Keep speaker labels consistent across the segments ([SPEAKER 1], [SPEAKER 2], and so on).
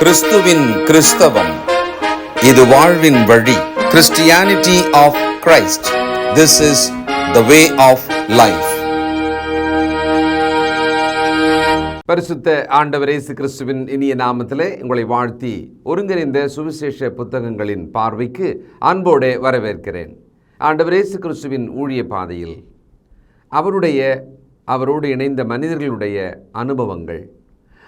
[SPEAKER 1] கிறிஸ்துவின் கிறிஸ்தவம். இது வாழ்வின் வழி. Christianity of Christ this is the way of life
[SPEAKER 2] பரிசுத்த ஆண்டவர் இயேசு கிறிஸ்துவின் இனிய நாமத்திலே உங்களை வாழ்த்தி ஒருங்கிணைந்த சுவிசேஷ புத்தகங்களின் பார்வைக்கு அன்போடு வரவேற்கிறேன். ஆண்டவர் இயேசு கிறிஸ்துவின் ஊழிய பாதையில் அவருடைய அவரோடு இணைந்த மனிதர்களுடைய அனுபவங்கள்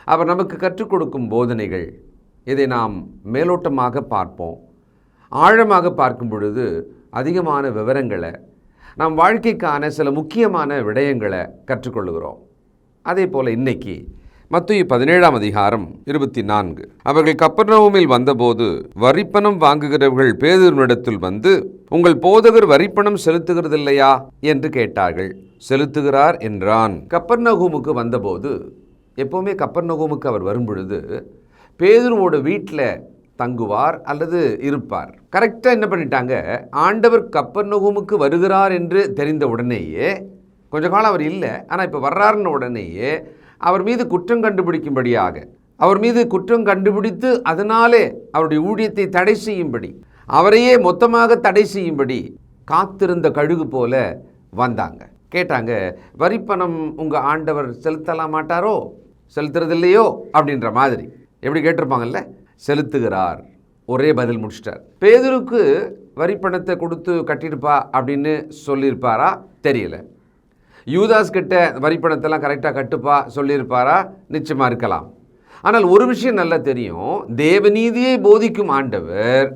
[SPEAKER 2] அவர் நமக்கு கற்றுக் கொடுக்கும் போதனைகள். இதை நாம் மேலோட்டமாக பார்ப்போம். ஆழமாக பார்க்கும் பொழுது அதிகமான விவரங்களை நம் வாழ்க்கைக்கான சில முக்கியமான விடயங்களை கற்றுக்கொள்கிறோம் அதே போல் இன்னைக்கு மத்திய பதினேழாம் அதிகாரம் இருபத்தி நான்கு. அவர்கள் கப்பர்நவுமில் வந்தபோது வரிப்பணம் வாங்குகிறவர்கள் பேதுருவினிடத்தில் வந்து உங்கள் போதகர் வரிப்பணம் செலுத்துகிறதில்லையா? என்று கேட்டார்கள். செலுத்துகிறார் என்றான். கப்பர்நகூமுக்கு வந்தபோது எப்போவுமே கப்பர் கப்பர்நகூமுக்கு அவர் வரும்பொழுது பேதுருவோட வீட்டில் தங்குவார் அல்லது இருப்பார். கரெக்டாக என்ன பண்ணிட்டாங்க? ஆண்டவர் கப்பர் கப்பர்நகூமுக்கு வருகிறார் என்று தெரிந்த உடனேயே கொஞ்ச காலம் அவர் இல்லை ஆனால் இப்போ வர்றாருன்ன உடனேயே அவர் மீது குற்றம் கண்டுபிடிக்கும்படியாக அவர் மீது குற்றம் கண்டுபிடித்து அதனாலே அவருடைய ஊழியத்தை தடை செய்யும்படி அவரையே மொத்தமாக தடை செய்யும்படி காத்திருந்த கழுகு போல வந்தாங்க. கேட்டாங்க வரிப்பணம் உங்கள் ஆண்டவர் செலுத்தலாம் மாட்டாரோ? செலுத்துறது இல்லையோ அப்படின்ற மாதிரி. எப்படி கேட்டிருப்பாங்கல்ல? செலுத்துகிறார். ஒரே பதில் முடிச்சிட்டார். பேதுருக்கு வரிப்பணத்தை கொடுத்து கட்டியிருப்பா அப்படின்னு சொல்லியிருப்பாரா? தெரியல. யூதாஸ் கிட்ட வரிப்பணத்தெல்லாம் கரெக்டாக கட்டுப்பா சொல்லியிருப்பாரா? நிச்சயமாக இருக்கலாம். ஆனால் ஒரு விஷயம் நல்லா தெரியும். தேவநீதியை போதிக்கும் ஆண்டவர்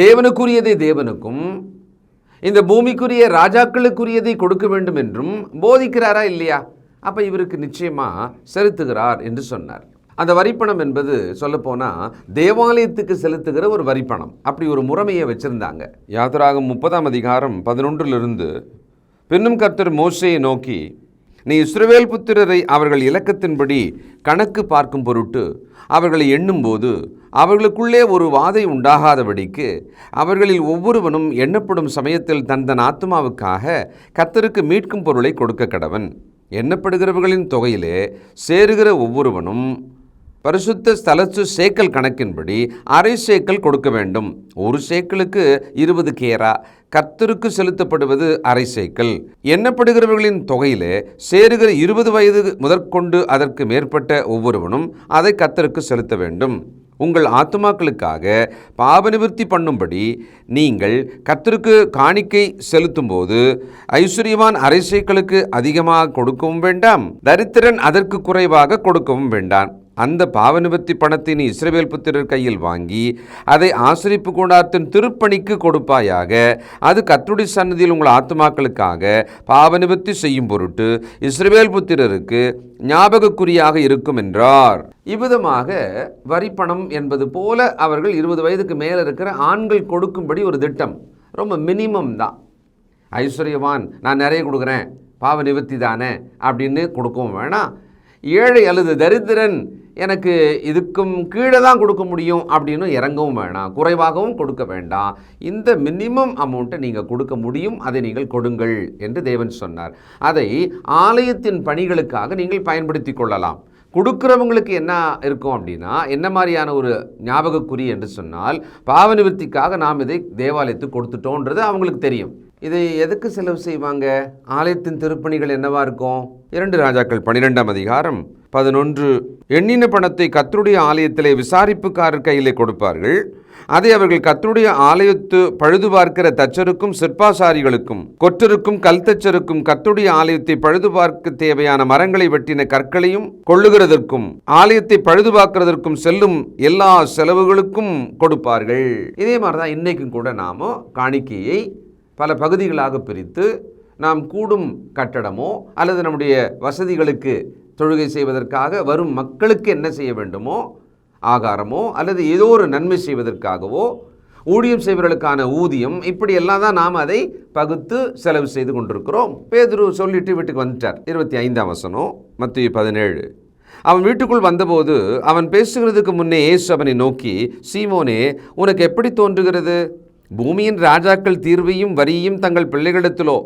[SPEAKER 2] தேவனுக்குரியதை தேவனுக்கும் இந்த பூமிக்குரிய ராஜாக்களுக்குரியதை கொடுக்க வேண்டும் என்றும் போதிக்கிறாரா இல்லையா? அப்போ இவருக்கு நிச்சயமாக செலுத்துகிறார் என்று சொன்னார். அந்த வரிப்பணம் என்பது சொல்லப்போனால் தேவாலயத்துக்கு செலுத்துகிற ஒரு வரிப்பணம். அப்படி ஒரு முறைமையை வச்சுருந்தாங்க. யாத்திராகம் முப்பதாம் அதிகாரம் பதினொன்றிலிருந்து பின்னும் கர்த்தர் மோசையை நோக்கி நீ இஸ்ரவேல் புத்திரரை அவர்கள் இலக்கத்தின்படி கணக்கு பார்க்கும் பொருட்டு அவர்களை எண்ணும்போது அவர்களுக்குள்ளே ஒரு வாதை உண்டாகாதபடிக்கு அவர்களில் ஒவ்வொருவனும் எண்ணப்படும் சமயத்தில் தன் தன் ஆத்மாவுக்காக கர்த்தருக்கு மீட்கும் பொருளை கொடுக்க கடவன் எண்ணப்படுகிறவர்களின் தொகையிலே சேருகிற ஒவ்வொருவனும் பரிசுத்த ஸ்தலத்து சேக்கல் கணக்கின்படி அரை சேக்கல் கொடுக்க வேண்டும். ஒரு சேக்கலுக்கு இருபது கேரா. கர்த்தருக்கு செலுத்தப்படுவது அரை சேக்கல். எண்ணப்படுகிறவர்களின் தொகையிலே சேருகிற இருபது வயது முதற்கொண்டு அதற்கு மேற்பட்ட ஒவ்வொருவனும் அதை கர்த்தருக்கு செலுத்த வேண்டும். உங்கள் ஆத்துமாக்களுக்காக பாப நிவர்த்தி பண்ணும்படி நீங்கள் கத்திற்கு காணிக்கை செலுத்தும்போது ஐஸ்வர்யவான் அரைசைக்களுக்கு அதிகமாக கொடுக்கவும் வேண்டாம் தரித்திரன் அதற்கு குறைவாக கொடுக்கவும் வேண்டாம். அந்த பாவநிபத்தி நிவர்த்தி பணத்தை நீ இஸ்ரவேல் புத்திரர் கையில் வாங்கி அதை ஆசிரிப்பு கூடாரத்தின் திருப்பணிக்கு கொடுப்பாயாக. அது கர்த்தருடைய சன்னதியில் உங்கள் ஆத்துமாக்களுக்காக பாவநிபத்தி செய்யும் பொருட்டு இஸ்ரவேல் புத்திரருக்கு ஞாபகக்குறியாக இருக்கும் என்றார். இவ்விதமாக வரிப்பணம் என்பது போல அவர்கள் இருபது வயதுக்கு மேலே இருக்கிற ஆண்கள் கொடுக்கும்படி ஒரு திட்டம். ரொம்ப மினிமம் தான். ஐஸ்வர்யவான் நான் நிறைய கொடுக்குறேன். பாவ நிவர்த்தி தானே அப்படின்னு கொடுக்கவும் வேணாம். ஏழை அல்லது தரித்திரன் எனக்கு இதுக்கும் கீழே தான் கொடுக்க முடியும் அப்படின்னு இறங்கவும் வேணாம் குறைவாகவும் கொடுக்க வேண்டாம் இந்த மினிமம் அமௌண்ட்டை நீங்கள் கொடுக்க முடியும் அதை நீங்கள் கொடுங்கள் என்று தேவன் சொன்னார். அதை ஆலயத்தின் பணிகளுக்காக நீங்கள் பயன்படுத்தி கொள்ளலாம். கொடுக்குறவங்களுக்கு என்ன இருக்கும் அப்படின்னா என்ன மாதிரியான ஒரு ஞாபகக்குறி என்று சொன்னால் பாவ நிவர்த்திக்காக நாம் இதை தேவாலயத்துக்கு கொடுத்துட்டோன்றது அவங்களுக்கு தெரியும். இதை எதுக்கு செலவு செய்வாங்க? ஆலயத்தின் திருப்பணிகள் என்னவா இருக்கும்? இரண்டு ராஜாக்கள் பன்னிரெண்டாம் அதிகாரம் பதினொன்று. எண்ணின பணத்தை கத்தருடைய ஆலயத்திலே விசாரிப்புக்காரர் கையிலே கொடுப்பார்கள். அதை அவர்கள் கத்தருடைய ஆலயத்து பழுது பார்க்கிற தச்சருக்கும் சிற்பாசாரிகளுக்கும் கொற்றருக்கும் கல் தச்சருக்கும் கத்தருடைய ஆலயத்தை பழுது பார்க்க தேவையான மரங்களை வெட்டின கற்களையும் கொள்ளுகிறதற்கும் ஆலயத்தை பழுது பார்க்கிறதற்கும் செல்லும் எல்லா செலவுகளுக்கும் கொடுப்பார்கள். இதே மாதிரி தான் இன்றைக்கும் கூட நாம காணிக்கையை பல பகுதிகளாக பிரித்து நாம் கூடும் கட்டடமோ அல்லது நம்முடைய வசதிகளுக்கு தொழுகை செய்வதற்காக வரும் மக்களுக்கு என்ன செய்ய வேண்டுமோ ஆகாரமோ அல்லது ஏதோ ஒரு நன்மை செய்வதற்காகவோ ஊழியம் செய்வர்களுக்கான ஊதியம் இப்படியெல்லாம் தான் நாம் அதை பகுத்து செலவு செய்து கொண்டிருக்கிறோம். பேதுரு சொல்லிட்டு வீட்டுக்கு வந்துட்டார். இருபத்தி ஐந்தாம் வசனம் மத்திய பதினேழு. அவன் வீட்டுக்குள் வந்தபோது அவன் பேசுகிறதுக்கு முன்னே இயேசு அவனை நோக்கி சீமோனே உனக்கு எப்படி தோன்றுகிறது? பூமியின் ராஜாக்கள் தீர்வையும் வரியையும் தங்கள் பிள்ளைகளிடத்திலோ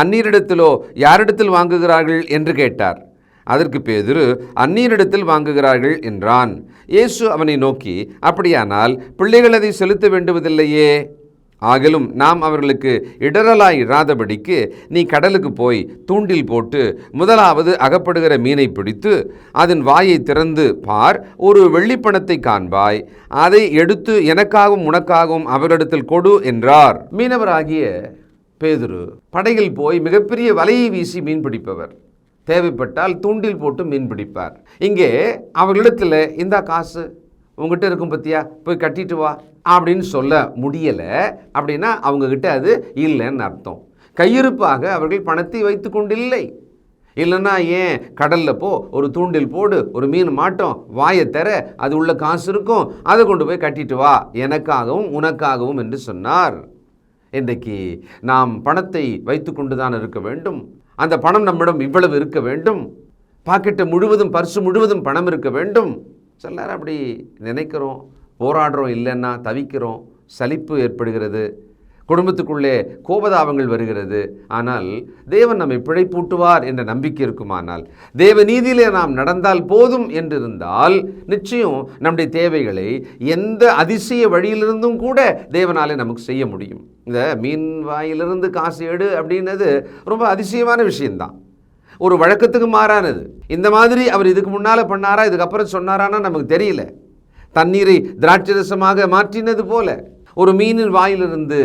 [SPEAKER 2] அந்நீரிடத்திலோ யாரிடத்தில் வாங்குகிறார்கள் என்று கேட்டார். அதற்கு பேதுரு அந்நியரிடத்தில் வாங்குகிறார்கள் என்றான். இயேசு அவனை நோக்கி அப்படியானால் பிள்ளைகள் அதை செலுத்த வேண்டுவதில்லையே? ஆகிலும் நாம் அவர்களுக்கு இடரலாய் இராதபடிக்கு நீ கடலுக்கு போய் தூண்டில் போட்டு முதலாவது அகப்படுகிற மீனை பிடித்து அதன் வாயை திறந்து பார் ஒரு வெள்ளிப்பணத்தை காண்பாய். அதை எடுத்து எனக்காகவும் உனக்காகவும் அவரிடத்தில் கொடு என்றார். மீனவராகிய பேதுரு படையில் போய் மிகப்பெரிய வலையை வீசி மீன் பிடிப்பவர். தேவைப்பட்டால் தூண்டில் போட்டு மீன் பிடிப்பார். இங்கே அவர்களிடத்தில் இந்த காசு. உங்ககிட்ட இருக்கும் பத்தியா? போய் கட்டிட்டு வா. அப்படின்னு சொல்ல முடியலை. அப்படின்னா அவங்கக்கிட்ட அது இல்லைன்னு அர்த்தம். கையிருப்பாக அவர்கள் பணத்தை வைத்து கொண்டில்லை. இல்லைன்னா ஏன் கடலில் போ ஒரு தூண்டில் போடு ஒரு மீன் மாட்டோம் வாயை தர அது உள்ள காசு இருக்கும் அதை கொண்டு போய் கட்டிட்டு வா. எனக்காகவும் உனக்காகவும் என்று சொன்னார். இன்றைக்கு நாம் பணத்தை வைத்து கொண்டு தான் இருக்க வேண்டும். அந்த பணம் நம்மிடம் இவ்வளவு இருக்க வேண்டும். பாக்கெட்டு முழுவதும் பர்சு முழுவதும் பணம் இருக்க வேண்டும். சிலர் அப்படி நினைக்கிறோம் போராடுறோம் இல்லைன்னா தவிக்கிறோம் சலிப்பு ஏற்படுகிறது குடும்பத்துக்குள்ளே கோபதாபங்கள் வருகிறது. ஆனால் தேவன் நம்மை பிழைப்பூட்டுவார் என்ற நம்பிக்கை இருக்குமானால் தேவ நீதியிலே நாம் நடந்தால் போதும் என்றிருந்தால் நிச்சயம் நம்முடைய தேவைகளை எந்த அதிசய வழியிலிருந்தும் கூட தேவனாலே நமக்கு செய்ய முடியும். இந்த மீன் வாயிலிருந்து காசு எடு அப்படின்னது ரொம்ப அதிசயமான விஷயம்தான். ஒரு வழக்கத்துக்கு மாறானது. இந்த மாதிரி அவர் இதுக்கு முன்னால் பண்ணாரா இதுக்கப்புறம் சொன்னாரான்னா நமக்கு தெரியல. தண்ணீரை திராட்சரசமாக மாற்றினது போல. ஒரு மீனின் வாயிலிருந்து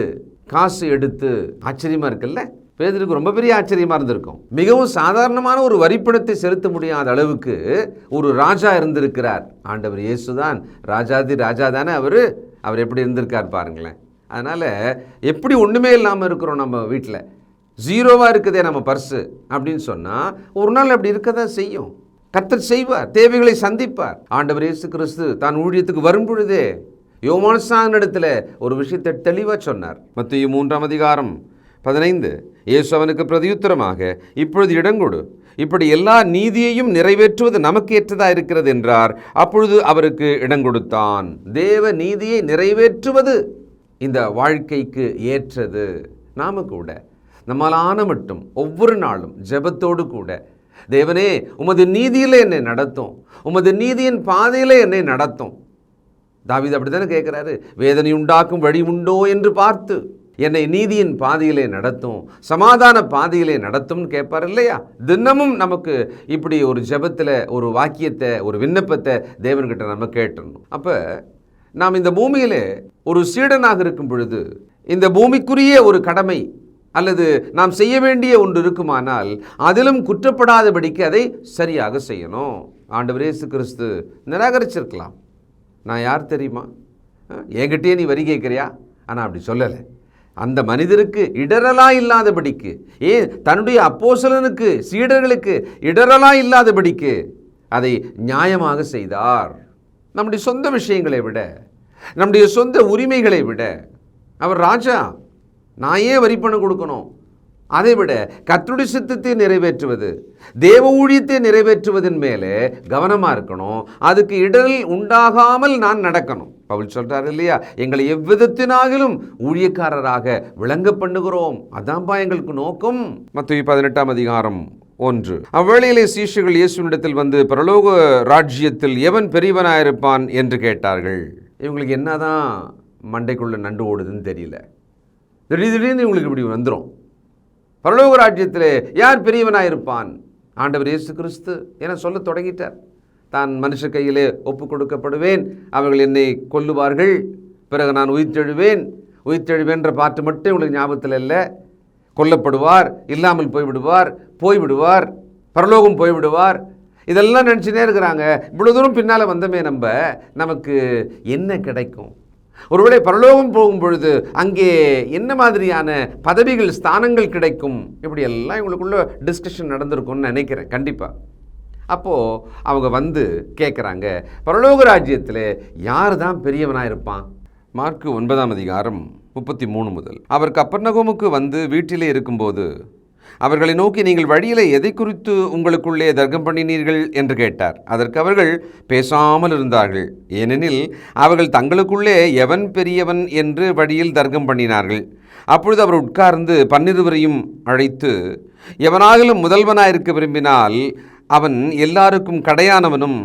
[SPEAKER 2] காசு எடுத்து ஆச்சரியமாக இருக்குல்ல? பேதருக்கு ரொம்ப பெரிய ஆச்சரியமாக இருந்திருக்கும். மிகவும் சாதாரணமான ஒரு வரிப்பணத்தை செலுத்த முடியாத அளவுக்கு ஒரு ராஜா இருந்திருக்கிறார். ஆண்டவர் இயேசுதான். ராஜாதி ராஜா தானே அவர். அவர் எப்படி இருந்திருக்கார் பாருங்களேன். அதனால் எப்படி ஒன்றுமே இல்லாமல் இருக்கிறோம் நம்ம வீட்டில் ஜீரோவாக இருக்குதே நம்ம பர்ஸு அப்படின்னு சொன்னால் ஒரு நாள் அப்படி இருக்க தான் செய்யும். கத்தர் செய்வார் தேவைகளை சந்திப்பார். ஆண்டவர் இயேசு கிறிஸ்து தான் ஊழியத்துக்கு வரும் பொழுதே யோமானசான இடத்துல ஒரு விஷயத்தை தெளிவாக சொன்னார். மத்திய மூன்றாம் அதிகாரம் பதினைந்து. இயேசு அவனுக்கு பிரதியுத்தரமாக இப்பொழுது இடங்கொடு இப்படி எல்லா நீதியையும் நிறைவேற்றுவது நமக்கு ஏற்றதா இருக்கிறது? என்றார். அப்பொழுது அவருக்கு இடங்கொடுத்தான் தேவ நீதியை நிறைவேற்றுவது இந்த வாழ்க்கைக்கு ஏற்றது. நாம கூட நம்மளான மட்டும் ஒவ்வொரு நாளும் ஜெபத்தோடு கூட தேவனே உமது நீதியில் என்னை நடத்தும். உமது நீதியின் பாதையில் என்னை நடத்தும். தாவிது அப்படி தானே கேட்குறாரு? வேதனை உண்டாக்கும் வழி உண்டோ என்று பார்த்து என்னை நீதியின் பாதையிலே நடத்தும் சமாதான பாதையிலே நடத்தும்னு கேட்பார் இல்லையா? தினமும் நமக்கு இப்படி ஒரு ஜெபத்தில் ஒரு வாக்கியத்தை ஒரு விண்ணப்பத்தை தேவன்கிட்ட நம்ம கேட்டுடணும் அப்போ நாம் இந்த பூமியிலே ஒரு சீடனாக இருக்கும் பொழுது இந்த பூமிக்குரிய ஒரு கடமை அல்லது நாம் செய்ய வேண்டிய ஒன்று இருக்குமானால் அதிலும் குற்றப்படாதபடிக்கு அதை சரியாக செய்யணும். ஆண்டவர் இயேசு கிறிஸ்து நிராகரிச்சிருக்கலாம். நான் யார் தெரியுமா? என்கிட்டயே நீ வரி கேட்குறியா? ஆனால் அப்படி சொல்லலை. அந்த மனிதருக்கு இடரலா இல்லாதபடிக்கு ஏன் தன்னுடைய அப்போசலனுக்கு சீடர்களுக்கு இடரலா இல்லாதபடிக்கு அதை நியாயமாக செய்தார். நம்முடைய சொந்த விஷயங்களை விட நம்முடைய சொந்த உரிமைகளை விட அவர் ராஜா நான் ஏன் வரி பணம் கொடுக்கணும். அதை விட சித்தத்தை நிறைவேற்றுவது தேவ ஊழியத்தை நிறைவேற்றுவதன் மேலே கவனமாக இருக்கணும். அதுக்கு இடரில் உண்டாகாமல் நான் நடக்கணும். பவுல் சொல்கிறார் இல்லையா? எங்களை எவ்விதத்தினாகிலும் ஊழியக்காரராக விளங்க பண்ணுகிறோம். அதான்பா எங்களுக்கு நோக்கம். மத்திய பதினெட்டாம் அதிகாரம் ஒன்று. அவ்வேளையிலே சீஷர்கள் இயேசுவினிடத்தில் வந்து பரலோக ராஜ்யத்தில் எவன் பெரியவனாயிருப்பான்? என்று கேட்டார்கள். இவங்களுக்கு என்னதான் மண்டைக்குள்ள நண்டு ஓடுதுன்னு தெரியல. திடீர் திடீர்னு இவங்களுக்கு இப்படி வந்துடும் பரலோக ராஜ்யத்தில் யார் பெரியவனாயிருப்பான்? ஆண்டவர் இயேசு கிறிஸ்து என சொல்ல தொடங்கிட்டார். தான் மனுஷ கையிலே ஒப்பு கொடுக்கப்படுவேன். அவர்கள் என்னை கொல்லுவார்கள். பிறகு நான் உயிர்த்தெழுவேன். உயிர்த்தெழுவேன்ற பாட்டு மட்டும் உங்களுக்கு ஞாபகத்தில் இல்லை. கொல்லப்படுவார் இல்லாமல் போய்விடுவார் போய்விடுவார் பரலோகம் போய்விடுவார். இதெல்லாம் நினச்சினே இருக்கிறாங்க. இவ்வளோ தூரம் பின்னால் வந்தமே நம்ம. நமக்கு என்ன கிடைக்கும்? ஒருவேளை பரலோகம் போகும் பொழுது அங்கே என்ன மாதிரியான பதவிகள் ஸ்தானங்கள் கிடைக்கும்? இப்படி எல்லாம் இவங்களுக்குள்ள டிஸ்கஷன் நடந்திருக்கும்னு நினைக்கிறேன். கண்டிப்பாக அப்போது அவங்க வந்து கேட்குறாங்க பரலோக ராஜ்யத்தில் யார் தான் பெரியவனாக இருப்பான்? மார்க்கு ஒன்பதாம் அதிகாரம் முப்பத்தி மூணு முதல். அவர் கப்பர்நகோமுக்கு வந்து வீட்டிலே இருக்கும்போது அவர்களை நோக்கி நீங்கள் வழியிலே எதை குறித்து உங்களுக்குள்ளே தர்க்கம் பண்ணினீர்கள் என்று கேட்டார். அதற்கு அவர்கள் பேசாமல் இருந்தார்கள். ஏனெனில் அவர்கள் தங்களுக்குள்ளே எவன் பெரியவன் என்று வழியில் தர்க்கம் பண்ணினார்கள். அப்பொழுது அவர் உட்கார்ந்து பன்னிருவரையும் அழைத்து எவனாகிலும் முதல்வனாயிருக்க விரும்பினால் அவன் எல்லாருக்கும் கடையானவனும்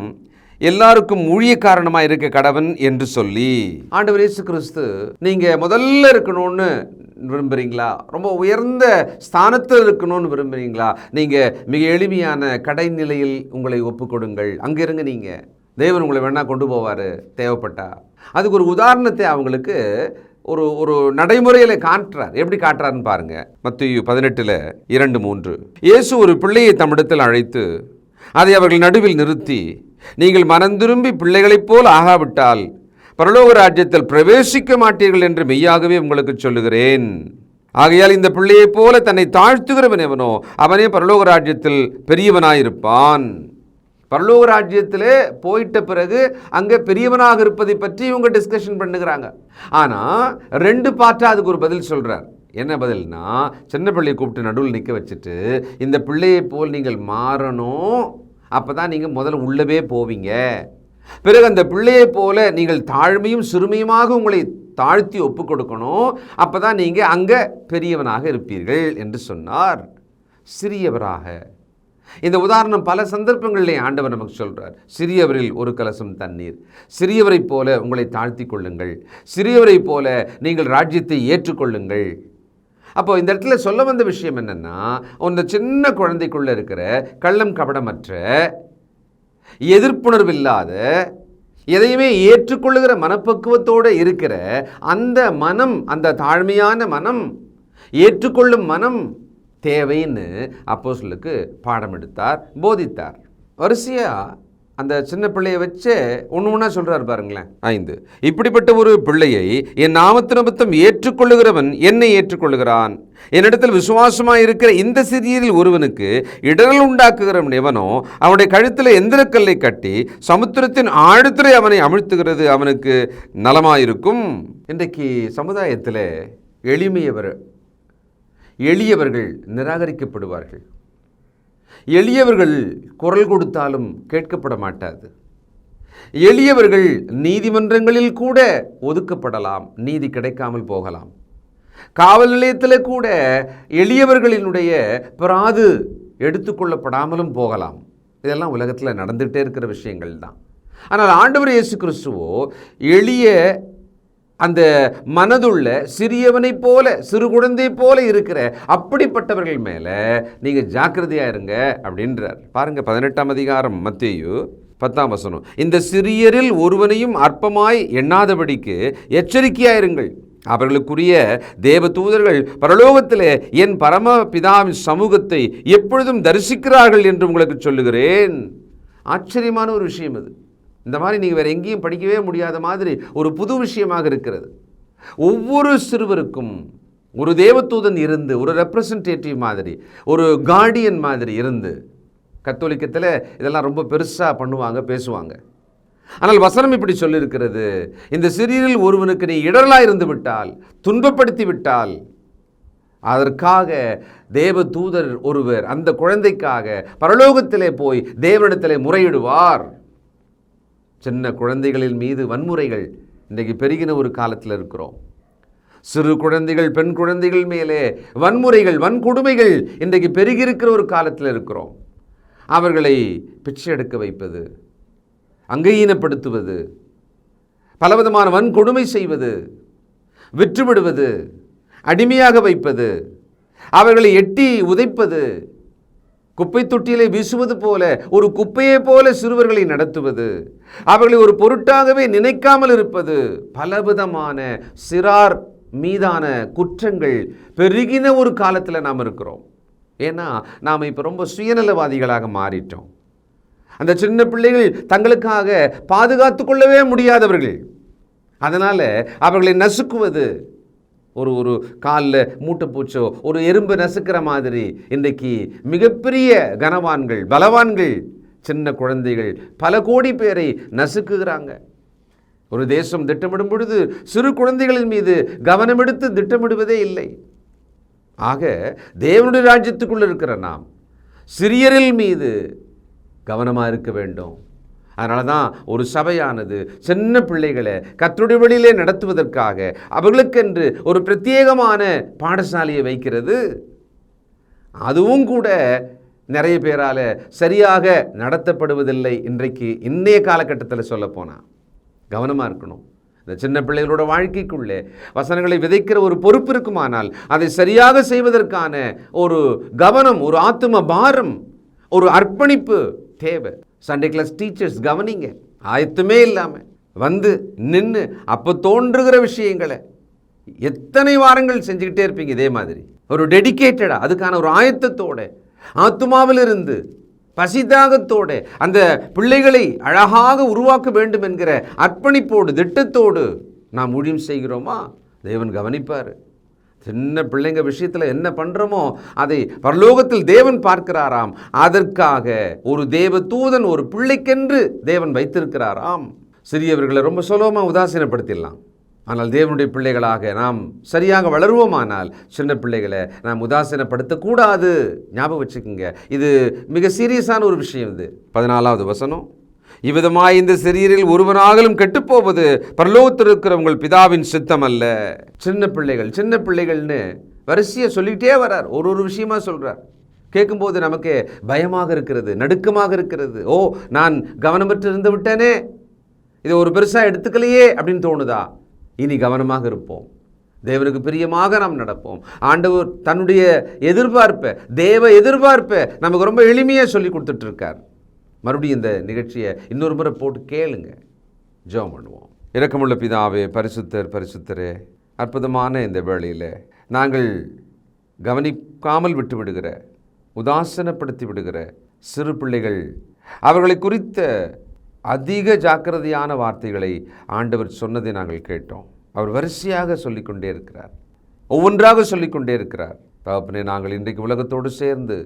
[SPEAKER 2] எல்லாருக்கும் ஊழியக்காரனமாக இருக்க கடவன் என்று சொல்லி ஆண்டவர் இயேசு கிறிஸ்து நீங்கள் முதல்ல இருக்கணும்னு விரும்புகிறீங்களா ரொம்ப உயர்ந்த ஸ்தானத்தில் இருக்கணும்னு விரும்புகிறீங்களா நீங்கள் மிக எளிமையான கடைநிலையில் உங்களை ஒப்புக்கொடுங்கள். அங்கே இருங்க நீங்கள் தேவன் உங்களை வேணால் கொண்டு போவார் தேவைப்பட்டா. அதுக்கு ஒரு உதாரணத்தை அவங்களுக்கு ஒரு ஒரு நடைமுறையில் காட்டுறார். எப்படி காட்டுறாருன்னு பாருங்க. மத்திய பதினெட்டில் இரண்டு மூன்று. இயேசு ஒரு பிள்ளையை தம்மிடத்தில் அழைத்து அதை அவர்கள் நடுவில் நிறுத்தி நீங்கள் மனந்திரும்பி பிள்ளைகளைப் போல் ஆகாவிட்டால் பரலோக ராஜ்யத்தில் பிரவேசிக்க மாட்டீர்கள் என்று மெய்யாகவே உங்களுக்கு சொல்லுகிறேன். ஆகையால் இந்த பிள்ளையைப் போல தன்னை தாழ்த்துகிறவன் எவனோ அவனே பரலோக ராஜ்யத்தில் பெரியவனாயிருப்பான். பரலோக ராஜ்யத்திலே போயிட்ட பிறகு அங்கே பெரியவனாக இருப்பதை பற்றி இவங்க டிஸ்கஷன் பண்ணுகிறாங்க. ஆனால் ரெண்டு பார்ட்டாக அதுக்கு ஒரு பதில் சொல்கிறார் என்ன பதில்னா சின்ன பிள்ளையை கூப்பிட்டு நடுவில் நிற்க வச்சுட்டு இந்த பிள்ளையை போல் நீங்கள் மாறணும். அப்போ தான் நீங்கள் முதல்ல உள்ளவே போவீங்க. பிறகு அந்த பிள்ளையை போல நீங்கள் தாழ்மையும் சிறுமையுமாக உங்களை தாழ்த்தி ஒப்பு கொடுக்கணும். அப்போ தான் நீங்கள் அங்கே பெரியவனாக இருப்பீர்கள் என்று சொன்னார். சிறியவராக. இந்த உதாரணம் பல சந்தர்ப்பங்களிலே ஆண்டவர் நமக்கு சொல்கிறார் சிறியவரில் ஒரு கலசம் தண்ணீர். சிறியவரைப் போல உங்களை தாழ்த்தி கொள்ளுங்கள். சிறியவரைப் போல நீங்கள் ராஜ்யத்தை ஏற்றுக்கொள்ளுங்கள். அப்போ இந்த இடத்துல சொல்ல வந்த விஷயம் என்னன்னா அந்த சின்ன குழந்தைக்குள்ளே இருக்கிற கள்ளம் கபடமற்ற எதிர்ப்புணர்வில்லாத எதையுமே ஏற்றுக்கொள்ளுகிற மனப்பக்குவத்தோடு இருக்கிற அந்த மனம் அந்த தாழ்மையான மனம் ஏற்றுக்கொள்ளும் மனம் தேவைன்னு அப்போஸ்தலருக்கு பாடம் எடுத்தார் போதித்தார். வரிசையா அந்த சின்ன பிள்ளையை வச்சு ஒன்று ஒன்றா சொல்கிறார் பாருங்களேன். ஐந்து. இப்படிப்பட்ட ஒரு பிள்ளையை என் நாமத்து நிமித்தம் ஏற்றுக்கொள்ளுகிறவன் என்னை ஏற்றுக்கொள்ளுகிறான். என்னிடத்தில் விசுவாசமாக இருக்கிற இந்த சிறியரில் ஒருவனுக்கு இடரல் உண்டாக்குகிறவன் எவனோ அவனுடைய கழுத்தில் எந்திரக்கல்லை கட்டி சமுத்திரத்தின் ஆழத்திலே அவனை அமிழ்த்துகிறது அவனுக்கு நலமாயிருக்கும். இன்றைக்கு சமுதாயத்தில் எளிமையவர் எளியவர்கள் நிராகரிக்கப்படுவார்கள். எளியவர்கள் குரல் கொடுத்தாலும் கேட்கப்பட மாட்டாது. எளியவர்கள் நீதிமன்றங்களில் கூட ஒதுக்கப்படலாம் நீதி கிடைக்காமல் போகலாம். காவல் நிலையத்தில் கூட எளியவர்களினுடைய பிராது எடுத்துக்கொள்ளப்படாமலும் போகலாம். இதெல்லாம் உலகத்தில் நடந்துகிட்டே இருக்கிற விஷயங்கள் தான். ஆனால் ஆண்டவர் இயேசு கிறிஸ்துவோ எளிய அந்த மனதுள்ள சிறியவனைப் போல சிறு குழந்தை போல இருக்கிற அப்படிப்பட்டவர்கள் மேலே நீங்கள் ஜாக்கிரதையாக இருங்க அப்படின்றார். பாருங்கள் பதினெட்டாம் அதிகாரம் மத்தேயு பத்தாம் வசனம். இந்த சிறியரில் ஒருவனையும் அற்பமாய் எண்ணாதபடிக்கு எச்சரிக்கையாயிருங்கள் அவர்களுக்குரிய தேவ தூதர்கள் பரலோகத்தில் என் பரமபிதாவின் சமூகத்தை எப்பொழுதும் தரிசிக்கிறார்கள் என்று உங்களுக்கு சொல்லுகிறேன். ஆச்சரியமான ஒரு விஷயம் அது. இந்த மாதிரி நீங்கள் வேறு எங்கேயும் படிக்கவே முடியாத மாதிரி ஒரு புது விஷயமாக இருக்கிறது. ஒவ்வொரு சிறுவருக்கும் ஒரு தேவதூதன் இருந்து ஒரு ரெப்ரசன்டேட்டிவ் மாதிரி ஒரு கார்டியன் மாதிரி இருந்து கத்தோலிக்கத்தில் இதெல்லாம் ரொம்ப பெருசாக பண்ணுவாங்க பேசுவாங்க. ஆனால் வசனம் இப்படி சொல்லியிருக்கிறது இந்த சிறியில் ஒருவனுக்கு நீ இடரலாக இருந்து விட்டால் துன்பப்படுத்தி விட்டால் அதற்காக தேவ தூதர் ஒருவர் அந்த குழந்தைக்காக பரலோகத்திலே போய் தேவனிடத்திலே முறையிடுவார். சின்ன குழந்தைகளின் மீது வன்முறைகள் இன்றைக்கு பெருகின ஒரு காலத்தில் இருக்கிறோம். சிறு குழந்தைகள் பெண் குழந்தைகள் மேலே வன்முறைகள் வன்கொடுமைகள் இன்றைக்கு பெருகியிருக்கிற ஒரு காலத்தில் இருக்கிறோம். அவர்களை பிச்சை எடுக்க வைப்பது அங்கீனப்படுத்துவது பலவிதமான வன்கொடுமை செய்வது விற்றுவிடுவது அடிமையாக வைப்பது அவர்களை எட்டி உதைப்பது குப்பை தொட்டியிலே வீசுவது போல ஒரு குப்பையைப் போல சிறுவர்களை நடத்துவது. அவர்களை ஒரு பொருட்டாகவே நினைக்காமல் இருப்பது. பலவிதமான சிறார் மீதான குற்றங்கள் பெருகின ஒரு காலத்தில் நாம் இருக்கிறோம். ஏன்னா நாம் இப்போ ரொம்ப சுயநலவாதிகளாக மாறிட்டோம். அந்த சின்ன பிள்ளைகள் தங்களுக்காக பாதுகாத்து கொள்ளவே முடியாதவர்கள். அதனால் அவர்களை நசுக்குவது ஒரு ஒரு காலில் மூட்டைப்பூச்சோ ஒரு எறும்பு நசுக்கிற மாதிரி இன்றைக்கு மிகப்பெரிய கனவான்கள் பலவான்கள் சின்ன குழந்தைகள் பல கோடி பேரை நசுக்குகிறாங்க. ஒரு தேசம் திட்டமிடும் பொழுது சிறு குழந்தைகளின் மீது கவனமெடுத்து திட்டமிடுவதே இல்லை. ஆக தேவனுடைய ராஜ்யத்துக்குள்ளே இருக்கிற நாம் சிறியரில் மீது கவனமாக இருக்க வேண்டும். அதனால தான் ஒரு சபையானது சின்ன பிள்ளைகளை கத்தருடைய வழியிலே நடத்துவதற்காக அவர்களுக்கென்று ஒரு பிரத்யேகமான பாடசாலையை வைக்கிறது. அதுவும் கூட நிறைய பேரால் சரியாக நடத்தப்படுவதில்லை இன்றைக்கு இன்றைய காலகட்டத்தில் சொல்லப்போனால் கவனமாக இருக்கணும். இந்த சின்ன பிள்ளைகளோட வாழ்க்கைக்குள்ளே வசனங்களை விதைக்கிற ஒரு பொறுப்பு இருக்குமானால் அதை சரியாக செய்வதற்கான ஒரு கவனம் ஒரு ஆத்தும பாரம் ஒரு அர்ப்பணிப்பு தேவை. சண்டே கிளாஸ் டீச்சர்ஸ் கவனிங்க. ஆயத்தமே இல்லாமல் வந்து நின்று அப்போ தோன்றுகிற விஷயங்களை எத்தனை வாரங்கள் செஞ்சுக்கிட்டே இருப்பீங்க இதே மாதிரி. ஒரு டெடிகேட்டடாக அதுக்கான ஒரு ஆயத்தத்தோட ஆத்மாவிலிருந்து பசிதாகத்தோடு அந்த பிள்ளைகளை அழகாக உருவாக்க வேண்டும் என்கிற அர்ப்பணிப்போடு திட்டத்தோடு நாம் ஊழியம் செய்கிறோமா? தேவன் கவனிப்பார். சின்ன பிள்ளைங்க விஷயத்தில் என்ன பண்ணுறோமோ அதை பரலோகத்தில் தேவன் பார்க்கிறாராம். அதற்காக ஒரு தேவ தூதன் ஒரு பிள்ளைக்கென்று தேவன் வைத்திருக்கிறாராம். சிறியவர்களை ரொம்ப சுலபமாக உதாசீனப்படுத்திடலாம். ஆனால் தேவனுடைய பிள்ளைகளாக நாம் சரியாக வளருவோமானால் சின்ன பிள்ளைகளை நாம் உதாசீனப்படுத்தக்கூடாது. ஞாபகம் வச்சுக்கோங்க. இது மிக சீரியஸான ஒரு விஷயம் இது. பதினாலாவது வசனம். இவ்விதமாய் இந்த சிறியரில் ஒருவனாகலும் கெட்டுப்போவது பரலோகத்தில் உங்கள் பிதாவின் சித்தம் அல்ல சின்ன பிள்ளைகள் சின்ன பிள்ளைகள்னு வரிசையை சொல்லிகிட்டே வரார். ஒரு ஒரு விஷயமா சொல்கிறார் கேட்கும்போது நமக்கு பயமாக இருக்கிறது நடுக்கமாக இருக்கிறது. ஓ நான் கவனமற்று இருந்து விட்டேனே. இதை ஒரு பெருசாக எடுத்துக்கலையே அப்படின்னு தோணுதா? இனி கவனமாக இருப்போம். தேவனுக்கு பிரியமாக நாம் நடப்போம். ஆண்டவர் தன்னுடைய எதிர்பார்ப்பை தேவ எதிர்பார்ப்பை நமக்கு ரொம்ப எளிமையாக சொல்லி கொடுத்துட்ருக்கார் மறுபடியும் இந்த நிகழ்ச்சியை இன்னொரு முறை போட்டு கேளுங்க. ஜெபம் பண்ணுவோம். இரக்கமுள்ள பிதாவே பரிசுத்தர் பரிசுத்தரே அற்புதமான இந்த வேளையில் நாங்கள் கவனிக்காமல் விட்டு விடுகிற உதாசனப்படுத்தி விடுகிற சிறு பிள்ளைகள் அவர்களை குறித்த அதிக ஜாக்கிரதையான வார்த்தைகளை ஆண்டவர் சொன்னதை நாங்கள் கேட்டோம். அவர் வரிசையாக சொல்லிக்கொண்டே இருக்கிறார். ஒவ்வொன்றாக சொல்லிக்கொண்டே இருக்கிறார். தகப்பனே நாங்கள் இன்றைக்கு உலகத்தோடு சேர்ந்து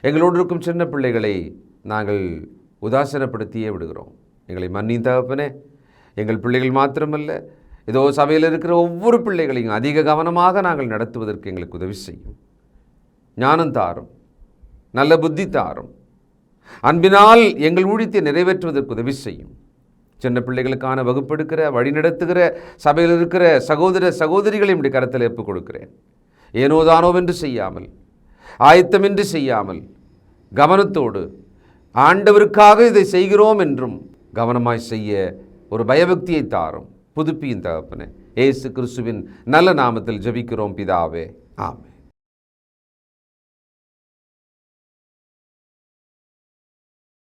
[SPEAKER 2] எங்களோடு இருக்கும் சின்ன பிள்ளைகளை நாங்கள் உதாசீனப்படுத்தியே விடுகிறோம். எங்களை மன்னி தகப்பனே எங்கள் பிள்ளைகள் மாத்திரமல்ல ஏதோ சபையில் இருக்கிற ஒவ்வொரு பிள்ளைகளையும் அதிக கவனமாக நாங்கள் நடத்துவதற்கு எங்களுக்கு உதவி செய்யும். ஞானம் தாரும் நல்ல புத்தி தாரும். அன்பினால் எங்கள் ஊழியத்தை நிறைவேற்றுவதற்கு உதவி செய்யும். சின்ன பிள்ளைகளுக்கான வகுப்பெடுக்கிற வழிநடத்துகிற சபையில் இருக்கிற சகோதர சகோதரிகளை இப்படி கருத்தில் ஏற்பு கொடுக்கிறேன். ஏனோதானோவென்று செய்யாமல் ஆயத்தமின்றி செய்யாமல் கவனத்தோடு ஆண்டவருக்காக இதை செய்கிறோம் என்றும் கவனமாய் செய்ய ஒரு பயபக்தியை தாரும். புதுப்பியின் தகப்பனே ஏசு கிறிஸ்துவின் நல்ல நாமத்தில் ஜெபிக்கிறோம் பிதாவே. ஆமே